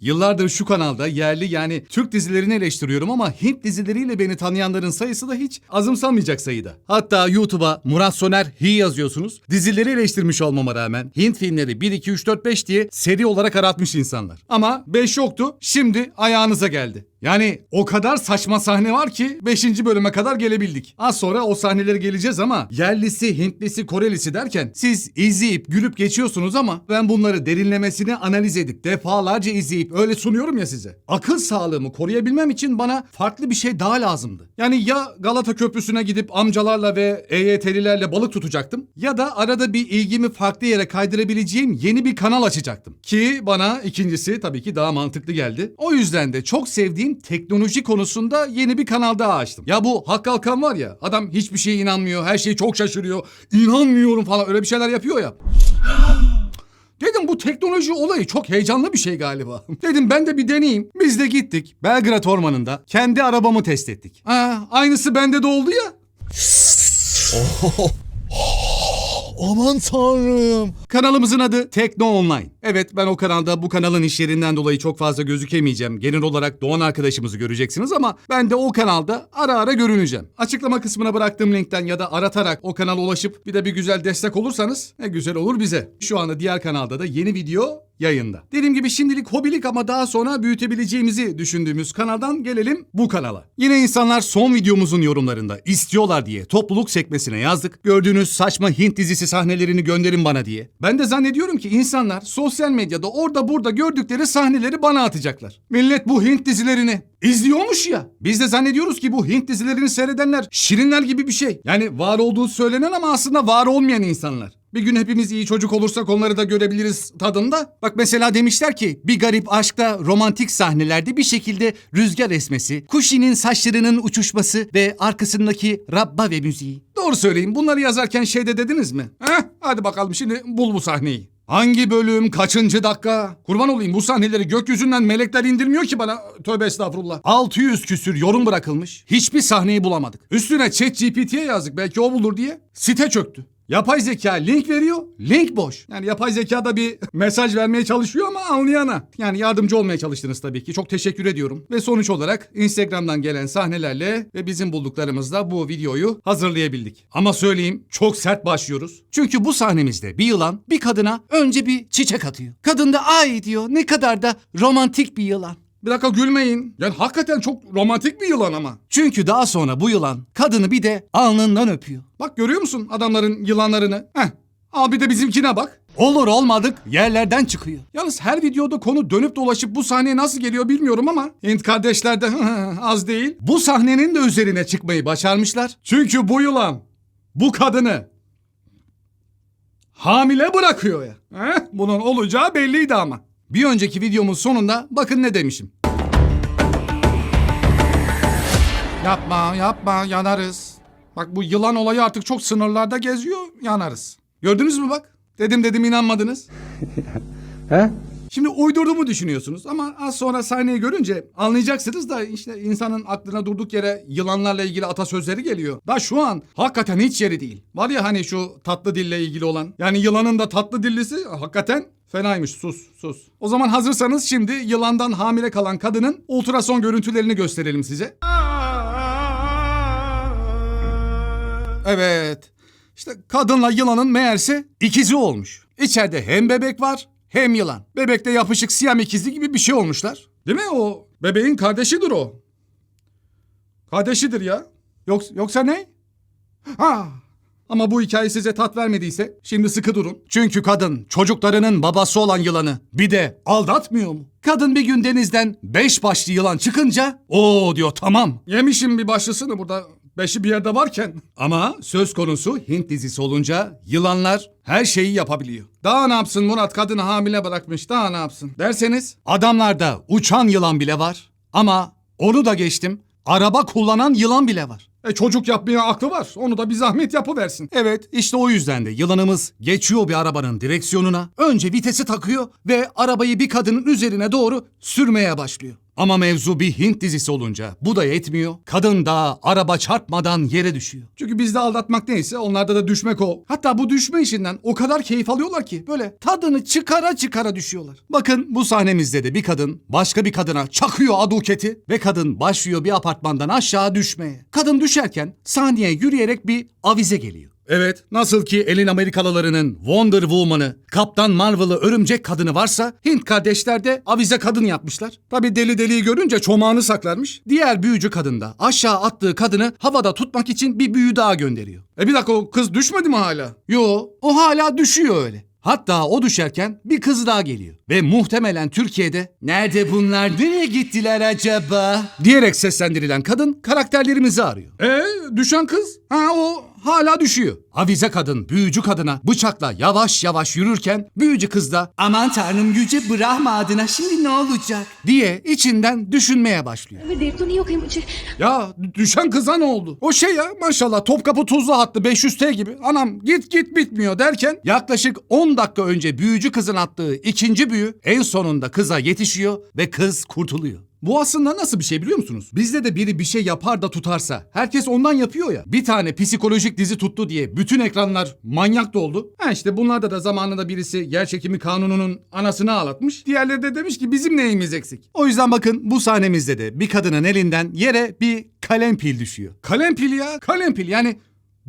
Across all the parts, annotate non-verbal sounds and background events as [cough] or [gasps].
Yıllardır şu kanalda yerli yani Türk dizilerini eleştiriyorum ama Hint dizileriyle beni tanıyanların sayısı da hiç azımsanmayacak sayıda. Hatta YouTube'a Murat Soner Hi yazıyorsunuz. Dizileri eleştirmiş olmama rağmen Hint filmleri 1 2 3 4 5 diye seri olarak aratmış insanlar. Ama 5 yoktu. Şimdi ayağınıza geldi. Yani o kadar saçma sahne var ki 5. bölüme kadar gelebildik. Az sonra o sahnelere geleceğiz ama yerlisi, Hintlisi, Korelisi derken siz izleyip gülüp geçiyorsunuz ama ben bunları derinlemesine analiz edip defalarca izleyip öyle sunuyorum ya size. Akıl sağlığımı koruyabilmem için bana farklı bir şey daha lazımdı. Yani ya Galata Köprüsü'ne gidip amcalarla ve EYT'lilerle balık tutacaktım ya da arada bir ilgimi farklı yere kaydırabileceğim yeni bir kanal açacaktım. Ki bana ikincisi tabii ki daha mantıklı geldi. O yüzden de çok sevdiğim teknoloji konusunda yeni bir kanal daha açtım. Ya bu Hakkı Alkan var ya adam hiçbir şeye inanmıyor, her şeyi çok şaşırıyor, inanmıyorum falan öyle bir şeyler yapıyor ya. [gasps] Dedim bu teknoloji olayı çok heyecanlı bir şey galiba. [laughs] Dedim ben de bir deneyeyim. Biz de gittik Belgrad Ormanı'nda kendi arabamı test ettik. Aa, aynısı bende de oldu ya. [laughs] Aman tanrım. Kanalımızın adı Tekno Online. Evet ben o kanalda bu kanalın işlerinden dolayı çok fazla gözükemeyeceğim. Genel olarak Doğan arkadaşımızı göreceksiniz ama ben de o kanalda ara ara görüneceğim. Açıklama kısmına bıraktığım linkten ya da aratarak o kanala ulaşıp bir de bir güzel destek olursanız ne güzel olur bize. Şu anda diğer kanalda da yeni video yayında. Dediğim gibi şimdilik hobilik ama daha sonra büyütebileceğimizi düşündüğümüz kanaldan gelelim bu kanala. Yine insanlar son videomuzun yorumlarında istiyorlar diye topluluk sekmesine yazdık. Gördüğünüz saçma Hint dizisi sahnelerini gönderin bana diye. Ben de zannediyorum ki insanlar sosyal medyada orada burada gördükleri sahneleri bana atacaklar. Millet bu Hint dizilerini izliyormuş ya. Biz de zannediyoruz ki bu Hint dizilerini seyredenler şirinler gibi bir şey. Yani var olduğu söylenen ama aslında var olmayan insanlar. Bir gün hepimiz iyi çocuk olursak onları da görebiliriz tadında. Bak mesela demişler ki bir garip aşkta romantik sahnelerde bir şekilde rüzgar esmesi, kuşinin saçlarının uçuşması ve arkasındaki rabba ve müziği. Doğru söyleyin bunları yazarken şeyde dediniz mi? Heh, hadi bakalım şimdi bul bu sahneyi. Hangi bölüm, kaçıncı dakika? Kurban olayım bu sahneleri gökyüzünden melekler indirmiyor ki bana. Tövbe estağfurullah. 600 küsür yorum bırakılmış. Hiçbir sahneyi bulamadık. Üstüne chat GPT'ye yazdık belki o bulur diye. Site çöktü. Yapay zeka link veriyor, link boş. Yani yapay zeka da bir mesaj vermeye çalışıyor ama anlayana. Yani yardımcı olmaya çalıştınız tabii ki. Çok teşekkür ediyorum. Ve sonuç olarak Instagram'dan gelen sahnelerle ve bizim bulduklarımızla bu videoyu hazırlayabildik. Ama söyleyeyim çok sert başlıyoruz. Çünkü bu sahnemizde bir yılan bir kadına önce bir çiçek atıyor. Kadın da ay diyor ne kadar da romantik bir yılan. Bir dakika gülmeyin. Yani hakikaten çok romantik bir yılan ama. Çünkü daha sonra bu yılan kadını bir de alnından öpüyor. Bak görüyor musun adamların yılanlarını? Heh. Al bir de bizimkine bak. Olur olmadık yerlerden çıkıyor. Yalnız her videoda konu dönüp dolaşıp bu sahneye nasıl geliyor bilmiyorum ama Hint kardeşler de [laughs] az değil. Bu sahnenin de üzerine çıkmayı başarmışlar. Çünkü bu yılan bu kadını hamile bırakıyor ya. Heh, bunun olacağı belliydi ama. Bir önceki videomun sonunda bakın ne demişim. Yapma yapma yanarız. Bak bu yılan olayı artık çok sınırlarda geziyor yanarız. Gördünüz mü bak? Dedim dedim inanmadınız. [laughs] He? Şimdi uydurduğumu düşünüyorsunuz ama az sonra sahneyi görünce anlayacaksınız da işte insanın aklına durduk yere yılanlarla ilgili atasözleri geliyor. Da şu an hakikaten hiç yeri değil. Var ya hani şu tatlı dille ilgili olan. Yani yılanın da tatlı dillisi hakikaten fenaymış sus sus. O zaman hazırsanız şimdi yılandan hamile kalan kadının ultrason görüntülerini gösterelim size. Evet. İşte kadınla yılanın meğerse ikizi olmuş. İçeride hem bebek var hem yılan. Bebekte yapışık siyam ikizi gibi bir şey olmuşlar. Değil mi o? Bebeğin kardeşidir o. Kardeşidir ya. Yok, yoksa ne? Ha. Ama bu hikaye size tat vermediyse şimdi sıkı durun. Çünkü kadın çocuklarının babası olan yılanı bir de aldatmıyor mu? Kadın bir gün denizden beş başlı yılan çıkınca o diyor tamam. Yemişim bir başlısını burada beşi bir yerde varken. Ama söz konusu Hint dizisi olunca yılanlar her şeyi yapabiliyor. Daha ne yapsın Murat kadını hamile bırakmış daha ne yapsın derseniz adamlarda uçan yılan bile var. Ama onu da geçtim araba kullanan yılan bile var. E çocuk yapmaya aklı var. Onu da bir zahmet yapıversin. Evet işte o yüzden de yılanımız geçiyor bir arabanın direksiyonuna. Önce vitesi takıyor ve arabayı bir kadının üzerine doğru sürmeye başlıyor. Ama mevzu bir Hint dizisi olunca bu da yetmiyor. Kadın da araba çarpmadan yere düşüyor. Çünkü bizde aldatmak neyse onlarda da düşmek o. Hatta bu düşme işinden o kadar keyif alıyorlar ki böyle tadını çıkara çıkara düşüyorlar. Bakın bu sahnemizde de bir kadın başka bir kadına çakıyor aduketi ve kadın başlıyor bir apartmandan aşağı düşmeye. Kadın düşerken sahneye yürüyerek bir avize geliyor. Evet, nasıl ki elin Amerikalılarının Wonder Woman'ı, Kaptan Marvel'ı örümcek kadını varsa Hint kardeşler de avize kadın yapmışlar. Tabi deli deliyi görünce çomağını saklarmış. Diğer büyücü kadın da aşağı attığı kadını havada tutmak için bir büyü daha gönderiyor. E bir dakika o kız düşmedi mi hala? Yo, o hala düşüyor öyle. Hatta o düşerken bir kız daha geliyor. Ve muhtemelen Türkiye'de nerede bunlar nereye gittiler acaba diyerek seslendirilen kadın karakterlerimizi arıyor. E düşen kız? Ha o hala düşüyor. Avize kadın büyücü kadına bıçakla yavaş yavaş yürürken büyücü kız da aman tanrım yüce Brahma adına şimdi ne olacak diye içinden düşünmeye başlıyor. ya düşen kıza ne oldu? O şey ya maşallah Topkapı Tuzla hattı 500T gibi anam git git bitmiyor derken yaklaşık 10 dakika önce büyücü kızın attığı ikinci büyü en sonunda kıza yetişiyor ve kız kurtuluyor. Bu aslında nasıl bir şey biliyor musunuz? Bizde de biri bir şey yapar da tutarsa herkes ondan yapıyor ya. Bir tane psikolojik dizi tuttu diye bütün ekranlar manyak doldu. Ha işte bunlarda da zamanında birisi yer çekimi kanununun anasını ağlatmış. Diğerleri de demiş ki bizim neyimiz eksik. O yüzden bakın bu sahnemizde de bir kadının elinden yere bir kalem pil düşüyor. Kalem pil ya kalem pil yani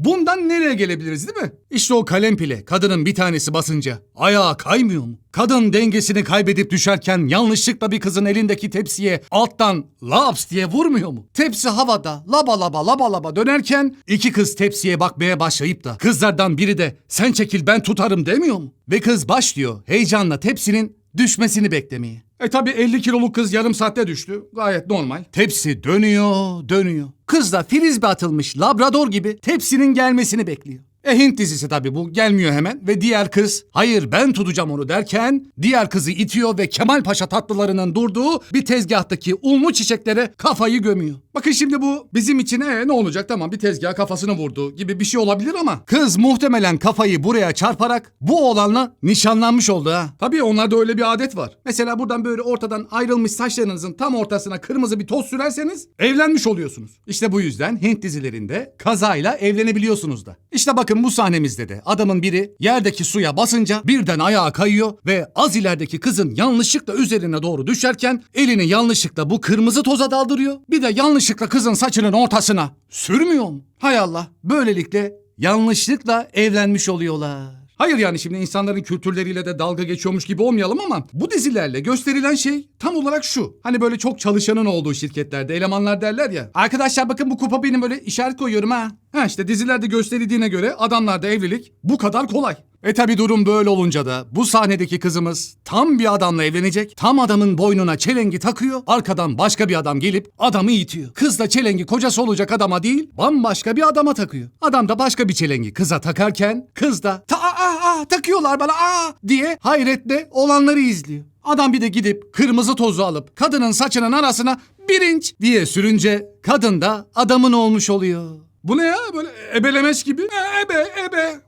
Bundan nereye gelebiliriz değil mi? İşte o kalem pile kadının bir tanesi basınca ayağa kaymıyor mu? Kadın dengesini kaybedip düşerken yanlışlıkla bir kızın elindeki tepsiye alttan laps diye vurmuyor mu? Tepsi havada laba laba laba laba dönerken iki kız tepsiye bakmaya başlayıp da kızlardan biri de sen çekil ben tutarım demiyor mu? Ve kız başlıyor heyecanla tepsinin düşmesini beklemeye. E tabi 50 kiloluk kız yarım saatte düştü. Gayet normal. Tepsi dönüyor, dönüyor. Kız da frizbe atılmış labrador gibi tepsinin gelmesini bekliyor. E Hint dizisi tabi bu gelmiyor hemen ve diğer kız hayır ben tutacağım onu derken diğer kızı itiyor ve Kemal Paşa tatlılarının durduğu bir tezgahtaki ulmu çiçeklere kafayı gömüyor. Bakın şimdi bu bizim için e, ne olacak tamam bir tezgaha kafasını vurdu gibi bir şey olabilir ama kız muhtemelen kafayı buraya çarparak bu oğlanla nişanlanmış oldu ha. Tabii onlarda öyle bir adet var. Mesela buradan böyle ortadan ayrılmış saçlarınızın tam ortasına kırmızı bir toz sürerseniz evlenmiş oluyorsunuz. İşte bu yüzden Hint dizilerinde kazayla evlenebiliyorsunuz da. İşte bakın bu sahnemizde de adamın biri yerdeki suya basınca birden ayağa kayıyor ve az ilerideki kızın yanlışlıkla üzerine doğru düşerken elini yanlışlıkla bu kırmızı toza daldırıyor. Bir de yanlışlıkla kızın saçının ortasına sürmüyor mu? Hay Allah böylelikle yanlışlıkla evlenmiş oluyorlar. Hayır yani şimdi insanların kültürleriyle de dalga geçiyormuş gibi olmayalım ama bu dizilerle gösterilen şey tam olarak şu. Hani böyle çok çalışanın olduğu şirketlerde elemanlar derler ya. Arkadaşlar bakın bu kupa benim böyle işaret koyuyorum ha. Ha işte dizilerde gösterildiğine göre adamlarda evlilik bu kadar kolay. E tabi durum böyle olunca da bu sahnedeki kızımız tam bir adamla evlenecek. Tam adamın boynuna çelengi takıyor. Arkadan başka bir adam gelip adamı itiyor. Kız da çelengi kocası olacak adama değil bambaşka bir adama takıyor. Adam da başka bir çelengi kıza takarken kız da ta aa, aa, takıyorlar bana aa diye hayretle olanları izliyor. Adam bir de gidip kırmızı tozu alıp kadının saçının arasına bir inç diye sürünce kadın da adamın olmuş oluyor. Bu ne ya böyle ebelemeç gibi? E, ebe ebe.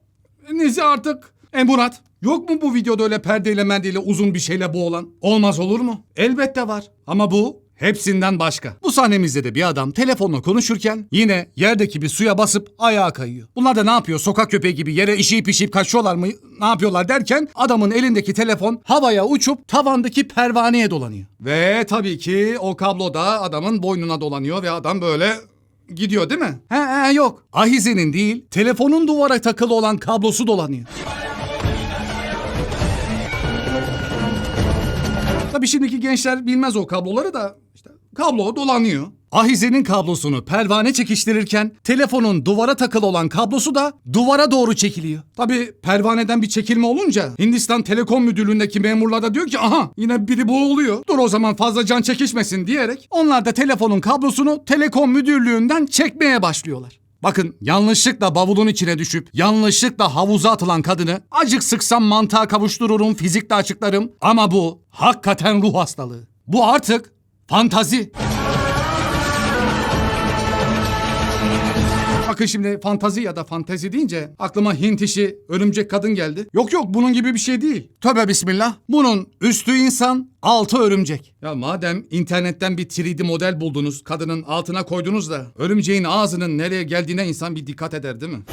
Neyse artık. E Murat yok mu bu videoda öyle perdeyle mendeyle uzun bir şeyle boğulan? Olmaz olur mu? Elbette var. Ama bu hepsinden başka. Bu sahnemizde de bir adam telefonla konuşurken yine yerdeki bir suya basıp ayağa kayıyor. Bunlar da ne yapıyor? Sokak köpeği gibi yere işeyip işeyip kaçıyorlar mı? Ne yapıyorlar derken adamın elindeki telefon havaya uçup tavandaki pervaneye dolanıyor. Ve tabii ki o kablo da adamın boynuna dolanıyor ve adam böyle gidiyor değil mi? He he yok. Ahize'nin değil, telefonun duvara takılı olan kablosu dolanıyor. Tabii şimdiki gençler bilmez o kabloları da kablo dolanıyor. Ahize'nin kablosunu pervane çekiştirirken telefonun duvara takılı olan kablosu da duvara doğru çekiliyor. Tabii pervaneden bir çekilme olunca Hindistan Telekom Müdürlüğü'ndeki memurlar da diyor ki aha yine biri boğuluyor. Dur o zaman fazla can çekişmesin diyerek onlar da telefonun kablosunu Telekom Müdürlüğü'nden çekmeye başlıyorlar. Bakın yanlışlıkla bavulun içine düşüp yanlışlıkla havuza atılan kadını acık sıksam mantığa kavuştururum fizikle açıklarım ama bu hakikaten ruh hastalığı. Bu artık fantazi. Sakın şimdi fantazi ya da fantezi deyince aklıma Hint işi örümcek kadın geldi. Yok yok bunun gibi bir şey değil. Tövbe bismillah. Bunun üstü insan, altı örümcek. Ya madem internetten bir 3D model buldunuz, kadının altına koydunuz da örümceğin ağzının nereye geldiğine insan bir dikkat eder değil mi?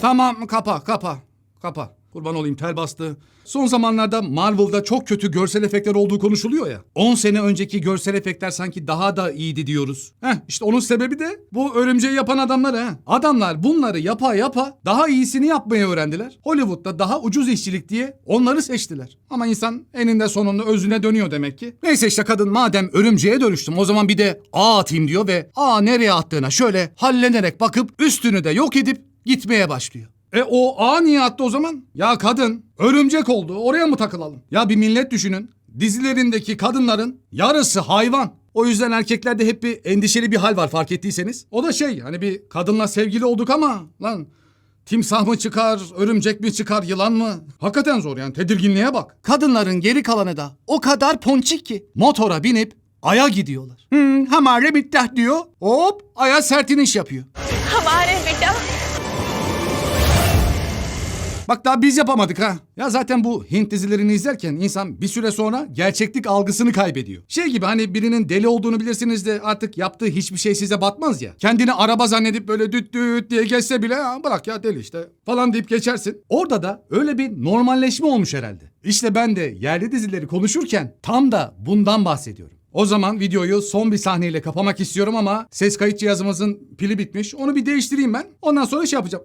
Tamam kapa kapa kapa. Kurban olayım tel bastı. Son zamanlarda Marvel'da çok kötü görsel efektler olduğu konuşuluyor ya. 10 sene önceki görsel efektler sanki daha da iyiydi diyoruz. Heh işte onun sebebi de bu örümceği yapan adamlar ha. Adamlar bunları yapa yapa daha iyisini yapmayı öğrendiler. Hollywood'da daha ucuz işçilik diye onları seçtiler. Ama insan eninde sonunda özüne dönüyor demek ki. Neyse işte kadın madem örümceğe dönüştüm o zaman bir de ağ atayım diyor ve ağ nereye attığına şöyle hallenerek bakıp üstünü de yok edip gitmeye başlıyor. E o A niye attı o zaman? Ya kadın örümcek oldu oraya mı takılalım? Ya bir millet düşünün. Dizilerindeki kadınların yarısı hayvan. O yüzden erkeklerde hep bir endişeli bir hal var fark ettiyseniz. O da şey hani bir kadınla sevgili olduk ama lan Timsah mı çıkar, örümcek mi çıkar, yılan mı? Hakikaten zor yani tedirginliğe bak. Kadınların geri kalanı da o kadar ponçik ki motora binip aya gidiyorlar. Hmm, hamare bittah diyor. Hop aya sertiniş yapıyor. Hamare bittah. Bak daha biz yapamadık ha. Ya zaten bu Hint dizilerini izlerken insan bir süre sonra gerçeklik algısını kaybediyor. Şey gibi hani birinin deli olduğunu bilirsiniz de artık yaptığı hiçbir şey size batmaz ya. Kendini araba zannedip böyle düt düt diye geçse bile ha, bırak ya deli işte falan deyip geçersin. Orada da öyle bir normalleşme olmuş herhalde. İşte ben de yerli dizileri konuşurken tam da bundan bahsediyorum. O zaman videoyu son bir sahneyle kapamak istiyorum ama ses kayıt cihazımızın pili bitmiş. Onu bir değiştireyim ben. Ondan sonra şey yapacağım.